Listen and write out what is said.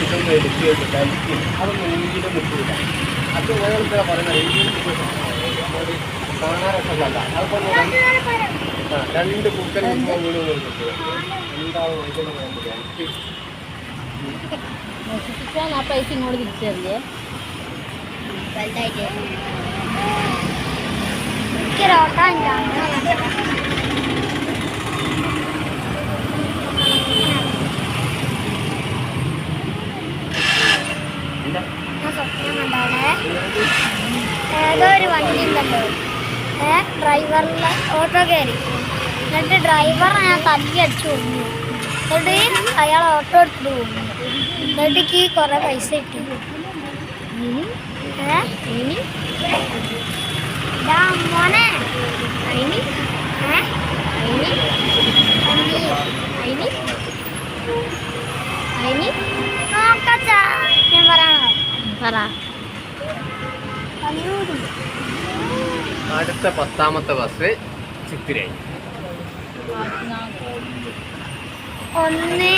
ഇതൊന്നും എടുക്കുകയൊക്കെ കഴിക്കും അതൊന്നും ഒരിക്കലും നിൽക്കില്ല അത് ഞങ്ങൾ പറയുന്നത് ഇന്ത്യയിൽ കാണാനൊക്കെ അതിപ്പോൾ രണ്ട് കുക്കർ വീട് എന്താവും വേണ്ടത് എനിക്ക് നശിപ്പിക്കാൻ ആ പൈസ ഇങ്ങോട്ട് തിരിച്ചു തരില്ലേ വലുതായിട്ട് എനിക്കൊരു ഓട്ടം ഉണ്ടാവും എന്താ ഞാൻ സ്വപ്നം കണ്ടാണ് ഏതോ ഒരു വണ്ടി ഉണ്ടല്ലോ. ഏ ഡ്രൈവറിലെ ഓട്ടോ കയറി. എന്നിട്ട് ഡ്രൈവർ ഞാൻ തല്ലി അടിച്ചു കൊണ്ടു എന്നിട്ട് അയാൾ ഓട്ടോ എടുത്തിട്ട് പോകുന്നു എന്നിട്ട് എനിക്ക് കുറേ പൈസ കിട്ടി. മോനെ. നോക്കച്ചാ പറ. അടുത്ത പത്താമത്തെ ബസ് ചിത്തിരായി ഒന്ന്